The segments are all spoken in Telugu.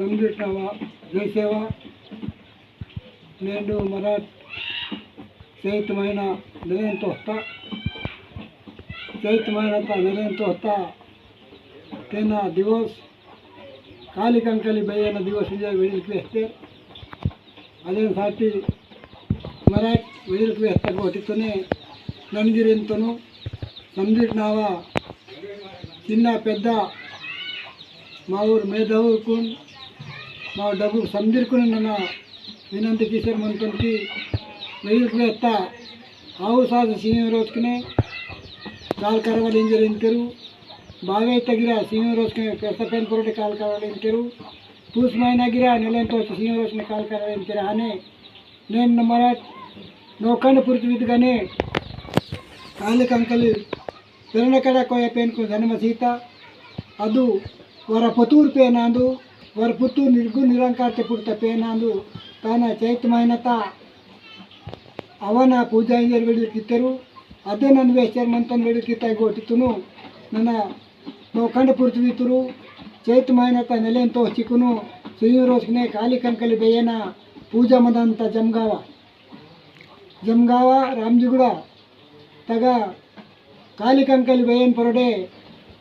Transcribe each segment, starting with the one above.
సంరక్షణ జయసేవ నేను మరాఠ్ చైతమైన నిలయంతో వస్తా చైతమైన నిలయంతో వస్తా તેના દિવસ કાલી કંકલી ભાઈના દિવસ વિજય વેડિલ ક્વેસ્તે అదే సాటి మరాఠ్ వెడిల్ క్వేస్త కొట్టుకుని నన్గిరింతను సందిట్నావా చిన్న పెద్ద మా ఊరు మేధావుకున్ మా డబ్బు సందిరుకుని నిన్న వినంతి చేశారు మన తనకి రైతులు ఎత్త. ఆవు సాగు సీఎం రోజుకునే కాలు కరవాలి ఏం జరిగింటారు బాగా తగిన సీఎం రోజుకునే పెద్ద పెన్ పొరటి కాలు కరవాలి ఏంటారు పూసమైన దగ్గర నెలంతో సీఎం రోజుకునే కాలు కరవాలి ఏంటారు అనే నేను నమ్మర. నోకాన్ని పూర్తి విధిగానే కాళిక అంకలు పిల్లకడ కోయ పెనుకు ధనమ సీత. అదు వర పొతూరు పేనాదు. ವರ ಪುತ್ತೂರ್ ನಿರ್ಗು ನಿರಂಕಾರ್ತೆ ಪುಡ್ತ ಪೇನಾಂದು ತಾನ ಚೈತ್ ಮೈನತ ಅವನ ಪೂಜಾ ಇಂಜರ್ ಬೆಳಿಕಿತ್ತರು ಅದೇ ನನ್ನ ವೇಶ್ಚರ್ ಮಂತನ್ ಬೆಳಿಕಿತ್ತ ಗೊಟ್ಟಿತ್ತುನು ನನ್ನ ನೋಕಂಡ ಪುರ್ತಿವಿತ್ತರು ಚೈತ್ ಮೈನತ ನೆಲೆಂತೋ ಚಿಕ್ಕುನು ಸುಯಿ ರೋಸ್ನೆ ಕಾಲಿ ಕಂಕಲಿ ಬೇಯನ ಪೂಜಾ ಮದಂತ ಜಮ್ಗಾವ ಜಮ್ಗಾವ ರಾಮ್ಜಿಗುಡ ತಗ కాలి కంకలి వేయన్ పొరడే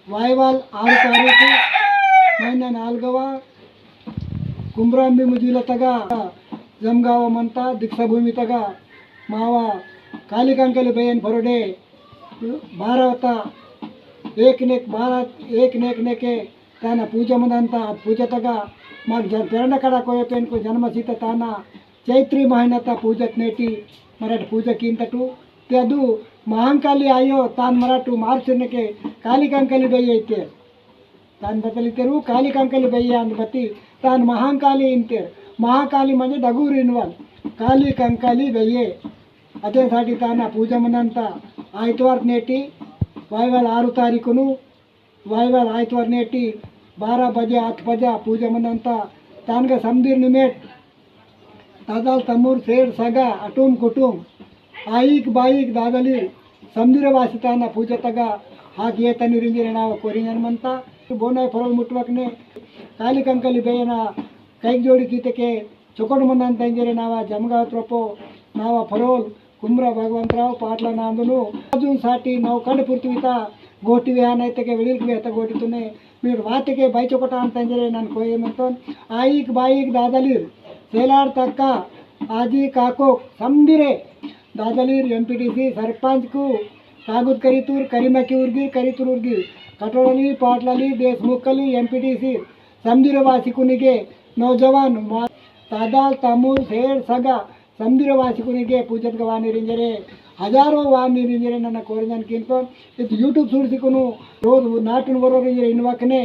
వాయువాల్ ఆరు తారీఖు कुम्रांबी मुजील तग जमगाव मंता दीक्षाभूमि तग मावा कालिकांकली बयान भरडे भारत एक नेक भारत एक नेक नेके ताना पूजा मदंता पूजा तग मार जन तेरण कड़ा को जन्म सीत ताना चैत्री महीनता पूजा नेटी मराठ पूजा की तटू ते अदू महांकाली आयो तान मराठू मार्च के कालिकांकली बैते हैं దాన్ని బదిలితేరు కాళి కంకలి బయ్య అని బట్టి దాని మహాంకాళి ఇంతే. మహాకాళి మధ్య డగూరు ఇన్వాల్ కాళి కంకాళి బయ్యే అదేసాటి తాను ఆ పూజ ముందంతా ఆయతవారు నేటి వాయువల ఆరు తారీఖును వాయువల ఆయతవారు నేటి బారా బజ ఆతి బజ పూజ ముందంతా తానుగా సంధీర్ నిమేట్ దాదాలు తమ్ముడు సేడు సగ అటుం కుటుం ఆయిక్ బాయిక్ దాదలి సంధీర వాసి తాన పూజ తగ్గ ఆ గీత నిరించిన కోరి హనుమంతా ಬೋನಾಯಿ ಪೊರಲ್ ಮುಟ್ಟುವಕ್ನೆ ಕಾಲಿ ಕಂಕಲಿ ಬೇಯನ ಕೈಗೆ ಜೋಡಿ ಗೀತೆಗೆ ಚೊಕೊಂಡು ಮುಂದೆ ಅಂತ ಇಂಜಿರಿ ನಾವ ಜಮಗಾತ್ರಪ್ಪು ನಾವ ಪರೋಲ್ ಕುಮ್ರ ಭಗವಂತರಾವ್ ಪಾಟ್ಲ ನಾಂದುನು ಅರ್ಜುನ್ ಸಾಟಿ ನಾವು ಕಂಡು ಪುರ್ತಿವಿತ ಗೋಟಿವಿ ಆನೈತೆಗೆ ಬೆಳಿಲ್ಕಿ ಅತ್ತ ಗೋಟಿತುನೆ మీరు వాటికి బయచొకట అంతంజరే నన్ను కోయమంతో ఆయిక్ బాయిక్ దాదలీర్ సేలార్ తక్క ఆజీ కాకో సందిరే దాదలీర్ ఎంపీటీసీ సర్పంచ్కు కాగుద్ కరితూర్ కరిమకి ఉర్గి కరితుర్ ఉర్గి કટોળાની પાટલાની દેશમુખની એમપીટીસી સમુદ્રવાસિકુનિગે નૌજવાન તાદાલ તમુ ಸಗ સગા ಸಮುದ್ರವಾಸಿಕನಿಗೆ ಪೂಜತ್ಗೆ ವಾನಿರಿಂಜರೆ ಹಜಾರೋ ವಾನಿರಿಂಜರೆ ನನ್ನ ಕೋರಿದನ್ ಕಿಂತ ಇದು ಯೂಟ್ಯೂಬ್ ಸುಡ್ಸಿಕೊನು ರೋದು ನಾಟನ ಬರೋರಿಂಜರೆ ಇನ್ವಾಕನೆ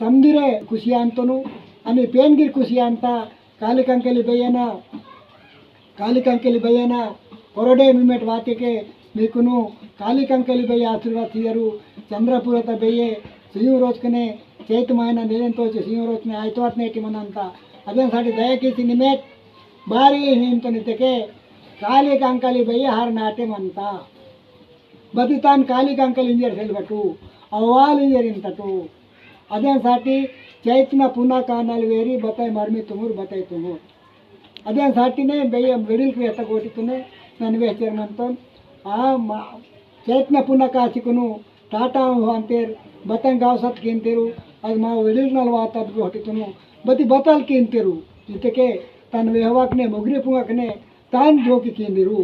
ಸಮುದ್ರೆ ಖುಷಿ ಅಂತನು ಅಲ್ಲಿ ಪೇನ್ಗಿರಿ ಖುಷಿ ಅಂತ ಕಾಲಿಕಂಕಲಿ ಬಯ್ಯನ ಕಾಲಿಕಂಕಲಿ ಬಯ್ಯನ, ಕೊರಡೆ ಮಿಮೆಟ್ ವಾತ್ಯಕ್ಕೆ మీకును కాళికంకలి బయ్య ఆశీర్వాద తీయరు చంద్రపురత బెయ్యే ಸಿಂಹ ರೋಜ್ಕನೆ ಚೈತ ಮಾಯನ ನಿರಂತ వచ్చి ಸಿಂಹ ರೋಜ್ನೆ ಆಯ್ತವಾತ್ ನೇಟಿ ಮನಂತ ಅದೇನ್ ಸಾಟಿ ದಯಕೀಸಿ ನಿಮೇಟ್ ಬಾರಿ ಹಿಂತ ನಿತ್ಯಕ್ಕೆ ಕಾಲಿ ಕಂಕಲಿ ಬಯ್ಯ ಹಾರ ನಾಟೆ ಮಂತ ಬದಿತಾನ್ ಕಾಲಿ ಕಂಕಲಿ ಇಂಜರ್ సెల్బటు అవ్వాలి ఇంజర్ ఇంతటు అదేం సాటి చైతన్య పునా కానాలు వేరి బతాయి మర్మి తుమురు బతాయి తుమురు ಅದೇ ಸಾಟಿನೇ ಬೆಯ್ಯ ಮಿಡಿಲ್ಕು ಎತ್ತ ಕೊಟ್ಟಿತ್ತುನೆ ನನ್ನ ವೇಚರ್ಮಂತ ಆ ಮ ಚೈತನ್ಯ ಪುನಃ ಕಾಸಿಕುನು ಟಾಟಾ ಅಂತೇರು ಬತ್ತಂಗ್ ಗಾವ್ ಸತ್ ಕಿಂತಿರು ಅದು ಮಾ ವಿಡಿಲ್ ನಲ್ವಾತ ಅದು ಹೊಟ್ಟಿತ್ತುನು ಬತ್ತಿ ಬತ್ತಾಲ್ ಕಿಂತಿರು ಜೊತೆಗೆ ತನ್ನ ವ್ಯವಹಾರನೆ ಮುಗ್ರಿ ಪುಂಗಕ್ನೆ ತಾನ್ ಜೋಕಿ ಕಿಂದಿರು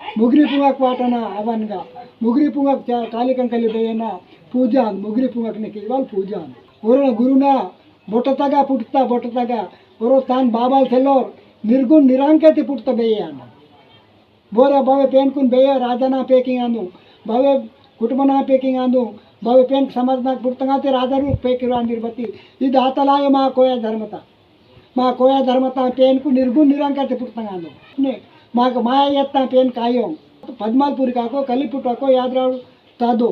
ಮುಗ್ರಿ ಪುಂಗಕ್ ಪಾಟನ ಅವನ್ಗ ಮುಗ್ರಿ ಪುಂಗಕ್ ಚ- ಕಾಲಿ ಕಂಕಲಿ ಬೇಯನ ಪೂಜಾ ಅಂದ್ ಮುಗ್ರಿ ಪುಂಗಕ್ನೆ ಕೇವಲ್ ಪೂಜಾ ಅಂದ್ ಒರ ಗುರುನ ಬೊಟತಗ ಪುಟ್ತ ಬೊಟತಗ ಒರ ತಾನ್ ಬಾಬಾಲ್ ಸೆಲ್ಲೋರ್ ನಿರ್ಗುಣ್ ನಿರಾಂಕತಿ ಪುಟ್ಟ ಬೇಯ बोरा भावे पेन कुन बेया राजा ना पेकिंग आंदू, भावे कुटुंब ना पेकिंग आंदू, भावे पेन समाज ना पुरतंगाते राजा रूप पेकिरो निर्भति ई दातलाय मा कोया धर्मता, मा कोया धर्मता पेन कु निर्गुण निरंकार ते पुरतंगानो ने मा का माया यत्ता पेन कायो, पद्मालपुरी काको कलिपुटको यादराव तादो।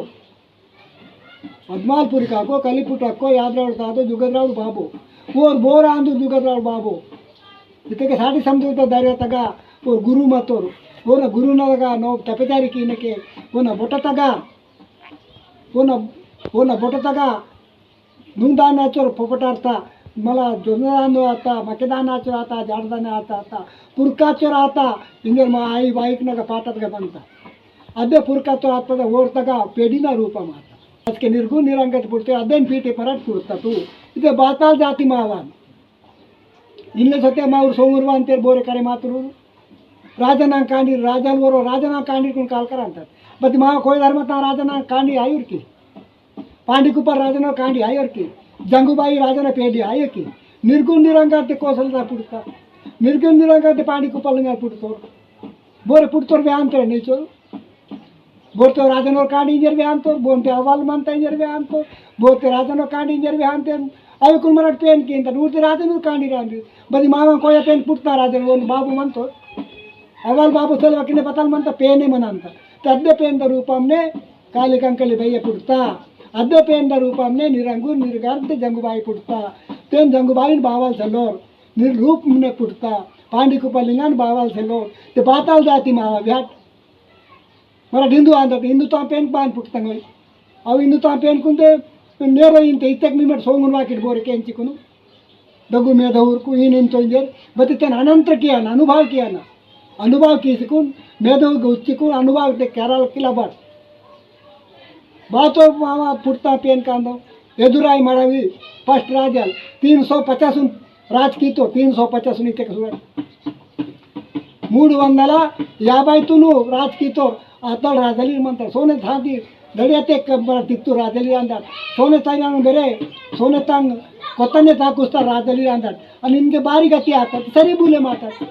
पद्मालपुरी काको कलिपुटको यादराव तादो जुगदराव बाबू। और बोरा आंदू बाबू। इतके साडी समझो तो दरिया ಓನ ಗುರುನಗ ನೋವು ತಪ್ಪೆದಾರಿಕೆ ಇನ್ನಕ್ಕೆ ಓನ ಬೊಟತಗ ಓನ ಓನ ಬೊಟತಗ ನುಂಗ್ದಾನಾಚೋರು ಪೊಪಟಾರ್ತ ಮಲ ಜೊಂದಾನು ಆತ ಮಕೆದಾನಾಚೋರು ಆತ ಜಾಡದಾನ ಆತ ಆತ ಪುರ್ಕಾಚೋರು ಆತ ಹಿಂಗೆ ಮಾ ಆಯಿ ಬಾಯಿಕ್ನಾಗ ಪಾಠದಾಗ ಬಂತ ಅದೇ ಪುರ್ಕಾಚೋರು ಆತದ ಓಡ್ತಾಗ ಪೆಡಿನ ರೂಪ ಮಾತ ಅದಕ್ಕೆ ನಿರ್ಗು ನಿರಂಗತ್ ಬಿಡ್ತೀವಿ ಅದೇನು ಪೀಟಿ ಪರಾಟ್ ಕೊಡ್ತಾ ತೂ ಇದೆ ಬಾತಾಲ್ ಜಾತಿ ಮಾವಾನ್ ಇಲ್ಲ ಸತ್ಯ ಮಾವ್ರು ಸೋಮುರುವ ಅಂತೇಳಿ ಬೋರೆ ಕಡೆ ಮಾತಿರೋದು राजना कांडी राजांबरोबर राजनांग कांडीकडून कालकार आणतात मग ती मावा खोयदार मग राजना कांडी आहे की। पांडीकुपर राजनाव कांडी आहे की। जंगूबाई राजना पेडी आहे की। निर्गुण निरंकार ते कोसलदार पुडतात निर्गुण निरंकार ते पांडीकुपाला पुडतो। बोर पुडतोर बी आमतर न्यायचो बोर तो राजनावर कांडी इंजर बी आणतो बोन ते अहवाल मानता इंजर बी तो। बोर ते राजनावर कांडी इंजर बी आणते अवकून मराठ पेन केंतात राजन राजनवर कांडी राहते बधी मामा कोया पेन पुटता राजन। बाबू म्हणतो ಅವಲ್ ಬಾಬು ಸಲುವಕ್ಕಿನ ಪತಲ್ ಮಂತ ಪೇನೆ ಮನ ಅಂತ ಅದ್ದ ಪೇಂದ ರೂಪಂನೆ ಕಾಲಿ ಕಂಕಲಿ ಬಯ್ಯ ಪುಡ್ತಾ ಅದ್ದ ಪೇಂದ ರೂಪಂನೆ ನಿರಂಗು ನಿರ್ಗರ್ದ ಜಂಗುಬಾಯಿ ಪುಡ್ತಾ ತೇನ್ ಜಂಗುಬಾಯಿನ ಬಾವಲ್ ಸಲ್ಲೋರ್ ನಿರ್ ರೂಪನೆ ಪುಡ್ತಾ ಪಾಂಡಿ ಕುಪಲಿಂಗನ್ ಬಾವಲ್ ಸಲ್ಲೋರ್ ते बाताल जाती मावा व्याट मला हिंदू आणतात हिंदू तो पेन पान पुटतांग ಅವು ಇನ್ನು ತಾ ಪೇನ್ ಕುಂತೆ ನೇರ ಇಂತ ಇತ್ತಕ್ಕೆ ಮೀ ಮಾಡಿ ಸೋಂಗುನ್ ಹಾಕಿಟ್ ಬೋರಕ್ಕೆ ಹೆಂಚಿಕೊನು ದಗು ಮೇದ ಊರ್ಕು ಈ ನಿಂತು ಇಂಜರ್ ಬತ್ತಿತ್ತೇನೆ ಅನಂತರ ಕಿಯಾನ ಅನುಭವ ಕಿಯಾನ ಅನುಭವ अनुभव किसकून मेधव తీసుకుని अनुभव ते అనుభవం किला లబార్ बातो मामा పుడతా पेन कांदो ఎదురాయి मडावी फर्स्ट राज तीन सौ पचास राज की तो तीन सौ पचास इतने मूड वंदल याबू राज की तो आता राजली म्हणतात. सोने थांबी दडियाते तित्तू राजली आणतात सोने ताई बेरे सोने तांग कोताने ताकुस्ता राजली आणतात आणि इनके बारीक गती आता सरी बुले मारतात.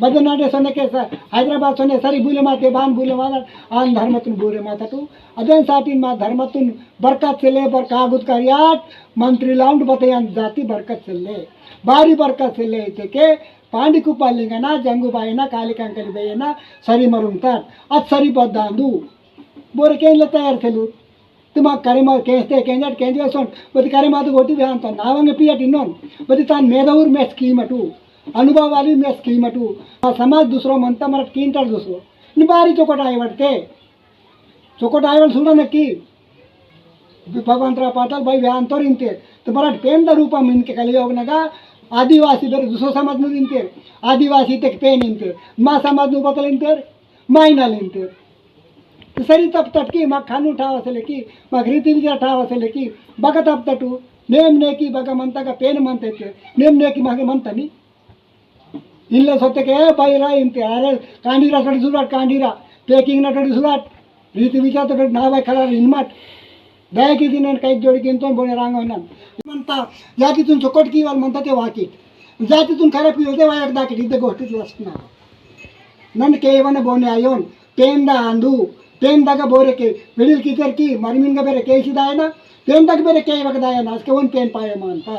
भजनाट्य सोने के हईदराबाद सोने सरी बूले माते बान बूले माता, आन धर्मतुन बूरे माता तू। अदन साटिन माँ धर्मतुन बरकत से ले बर कागुद कर याद मंत्री लाउंड बतयान जाति बरकत से ले। बारी बरकत से ले थे के, पांडी को पालेंगे ना, जंगू भाई ना, काली कंकर भाई ना, सरी मरुमतर अब सरी बद दांदू बोरे कहीं लता यार थे लूर तुम्हारे करीमा में कहीं जाट कहीं जाए सोन, बत करीमा तो घोटी भयान तो नावंगे पिया टिनों बत तान मेधावुर मैच की अनुभव मैं स्कीम स्कीमटू हा समाज दुसरो म्हणता मला किंटाळ दुसरो। आणि बारी चोकट आहे वाटते चोकट आहे वाट सुद्धा नक्की भगवंतराव पाटाल बाई व्या अंतर तो इंते तर तो मराठ पेन द रूपा मिनके खाली योग नका आदिवासी दर दुसरो समाज में इंते आदिवासी तक पेन इंते मा समाज में बतल इंते मायना इंते तो सरी तप तटकी खानू की मा रीती विचार ठाव की बघा तप तटू। नेम नेकी बघा म्हणता का पेन म्हणता येते नेम नेकी मागे म्हणता नहीं ಇಲ್ಲ ಸತ್ಯಕ್ಕೆ ಏ ಬೈರ ಇಂತೆ ಅರೆ ಕಾಂಡೀರ ತಡಿ ಸುರಾಟ್ ಕಾಂಡೀರ ಪೇಕಿಂಗ್ ನಟಡಿ ಸುರಾಟ್ ರೀತಿ ವಿಚಾರ ತಡಿ ನಾವೇ ಕಲರ್ ಇನ್ಮಾಟ್ ದಯಕಿದ್ದೀನಿ ನಾನು ಕೈ जोडी तो बोने रांग म्हणा म्हणता जातीतून चोकट की వాళ్ళు म्हणता ते वाकीट जातीतून खरं पिऊ ते वायक दाकीट इथे गोष्टीत असणार ನನ್ನ ಕೇವನ ಬೋನೆ ಅಯ್ಯೋನ್ ಪೇಂದ ಅಂದು ಪೇಂದಾಗ ಬೋರೆಕೆ ಮಿಡಿಲ್ ಕಿಚರ್ಕಿ ಮರಿಮಿನ್ಗ ಬೇರೆ ಕೇಸಿದಾಯನ ಪೇಂದಾಗ ಬೇರೆ ಕೇಯವಕದಾಯನ ಅದಕ್ಕೆ ಒಂದು ಪೇನ್ ಪಾಯಮ್ಮ ಅಂತ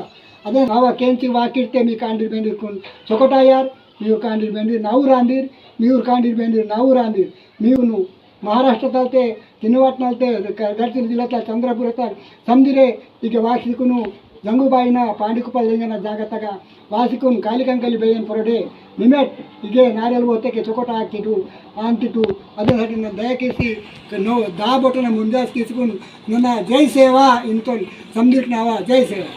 ಅದೇ ನಾವು ಕೇಂಚಿ ವಾಕಿಡ್ತೆ మీ కాండిర్ బెండిర్ కొన్ చొకటాయార్ ನೀವು ಕಂಡಿರ್ಬಂದಿರಿ ನಾವು ರಾಂದಿರ್ ನೀವು ಕಂಡಿರ್ಬಂದಿರಿ ನಾವು ರಾಂದಿರ್ ನೀವು ಮಹಾರಾಷ್ಟ್ರದಲ್ತೆ ತಿನ್ನುವಟ್ನಲ್ತೆ ದಕ್ಷಿಣ ಜಿಲ್ಲೆ ಚಂದ್ರಪುರತ ಸಂದಿರೆ ಈಗ ವಾಸಿಕುನು ಜಂಗುಬಾಯಿನ ಪಾಂಡಿಕುಪಲ್ಲಿಂಗನ ಜಾಗತ್ತಾಗ ವಾಸಿಕುನ್ ಕಾಲಿಕಂಕಲಿ ಬೇಯನ್ ಪೊರಡೆ ನಿಮೆಟ್ ಹೀಗೆ ನಾರೆಲ್ ಓತಕ್ಕೆ ಚೊಕೋಟ ಹಾಕ್ತಿಟ್ಟು ಅಂತಿಟ್ಟು ಅದರ ಹಟ್ಟಿನ ದಯಕೇಸಿ ನೋ ದಾ ಬೊಟ್ಟನ ಮುಂಜಾಸ್ಕಿಸಿಕೊಂಡು ನನ್ನ ಜೈ ಸೇವಾ ಇಂತೊಂದು ಸಂದಿಟ್ನಾವ ಜೈ ಸೇವಾ